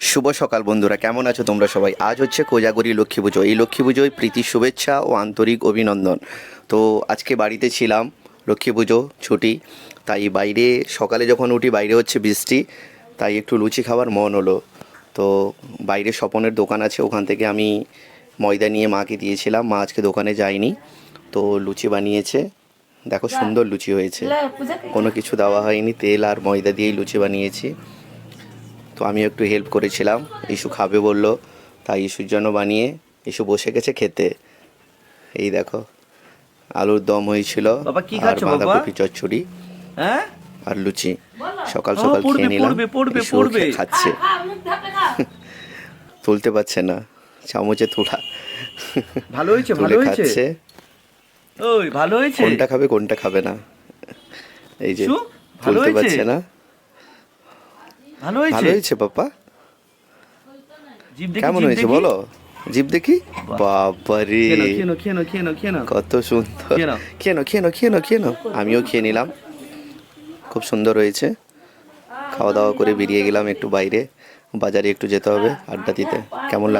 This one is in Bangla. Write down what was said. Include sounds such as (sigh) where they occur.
শুভ সকাল বন্ধুরা কেমন আছো তোমরা সবাই? আজ হচ্ছে কোজাগরি লক্ষ্মী পুজো। এই লক্ষ্মী পুজোয় প্রীতি শুভেচ্ছা ও আন্তরিক অভিনন্দন। তো আজকে বাড়িতে ছিলাম লক্ষ্মী পুজো ছুটি। তাই বাইরে সকালে যখন উঠি বাইরে হচ্ছে বৃষ্টি। তাই একটু লুচি খাওয়ার মন হলো। তো বাইরে স্বপনের দোকান আছে ওখান থেকে আমি ময়দা নিয়ে মাকে দিয়েছিলাম। মা আজকে দোকানে যায়নি। তো লুচি বানিয়েছে। দেখো সুন্দর লুচি হয়েছে। কোনো কিছু দেওয়া হয়নি। তেল আর ময়দা দিয়েই লুচি বানিয়েছি। তো আমি একটু হেল্প করেছিলাম। ইস্যু খাবে বলল তাই ইস্যুর জন্য বানিয়ে ইস্যু বসে গেছে খেতে। এই দেখো আলুর দম হয়েছিল বাবা, আর খাচ্ছো বাঁধাকপি চচ্চড়ি হ্যাঁ? আর লুচি। সকাল সকাল খেয়ে নিলাম খাচ্ছে। (laughs) তুলতে পারছে না চামচে তোলা। ভালো হয়েছে তুলে ভালো হয়েছে? খাচ্ছে। ওই ভালো হয়েছে? কোনটা খাবে কোনটা খাবে না। এই যে ভালো তুলতে? পারছে না। ভালো হয়েছে? ভালো হয়েছে পাপা। কেমন হয়েছে বলো? জিপ দেখি? বাবারে। কত সুন্দর। খেয়ে নাও। খেয়ে নাও খেয়ে নাও খেয়ে নাও। আমিও খেয়ে নিলাম। খুব সুন্দর হয়েছে। খাওয়া দাওয়া করে বেরিয়ে গেলাম একটু বাইরে। বাজারে একটু যেতে হবে আড্ডা দিতে। কেমন লাগ